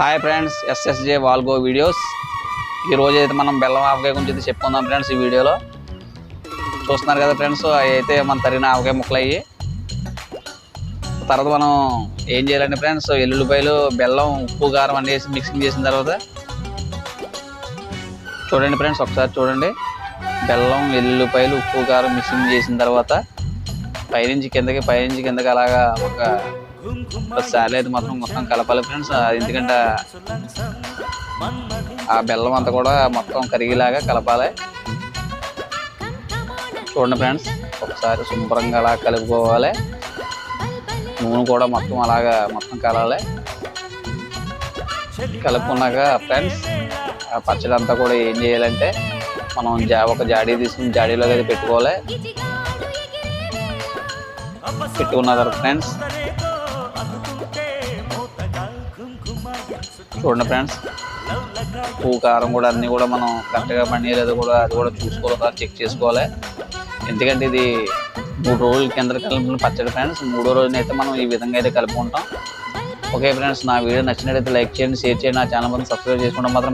Hi friends SSJ vlog videos ఈ రోజు అయితే మనం బెల్లం ఆవకాయ గురించి అయితే చెప్పుకుందాం ఫ్రెండ్స్ ఈ వీడియోలో. చూస్తున్నారు కదా ఫ్రెండ్స్ అవి అయితే మన తరిగిన ఆవకాయ ముక్కలు అయ్యి తర్వాత మనం ఏం చేయాలండి ఫ్రెండ్స్ ఎల్లుల్లిపాయలు బెల్లం ఉప్పు కారం అన్నీ వేసి మిక్సింగ్ చేసిన తర్వాత చూడండి ఫ్రెండ్స్ ఒకసారి చూడండి. బెల్లం ఎల్లుల్లిపాయలు ఉప్పు కారం మిక్సింగ్ చేసిన తర్వాత పైనుంచి కిందకి పైనుంచి కిందకి అలాగా ఒక ఒకసారి అయితే మాత్రం మొత్తం కలపాలి ఫ్రెండ్స్. ఎందుకంటే ఆ బెల్లం అంతా కూడా మొత్తం కరిగేలాగా కలపాలి. చూడండి ఫ్రెండ్స్ ఒకసారి శుభ్రంగా అలా కలుపుకోవాలి. నూనె కూడా మొత్తం అలాగా మొత్తం కలాలి. కలుపుకున్నాక ఫ్రెండ్స్ ఆ పచ్చడి అంతా కూడా ఏం చేయాలంటే మనం జా ఒక జాడీ తీసుకుని జాడీలో అయితే పెట్టుకోవాలి. పెట్టుకున్నారు ఫ్రెండ్స్ చూడండి ఫ్రెండ్స్ ఉప్పు కారం కూడా అన్నీ కూడా మనం కరెక్ట్గా పండి కూడా అది కూడా చూసుకోవాలి చెక్ చేసుకోవాలి. ఎందుకంటే ఇది మూడు రోజుల కింద కలిపిన పచ్చడి ఫ్రెండ్స్ మూడో రోజున అయితే మనం ఈ విధంగా అయితే కలుపుకుంటాం. ఓకే ఫ్రెండ్స్ నా వీడియో నచ్చినట్లయితే లైక్ చేయండి షేర్ చేయండి. నా ఛానల్ సబ్స్క్రైబ్ చేసుకోవడం మాత్రం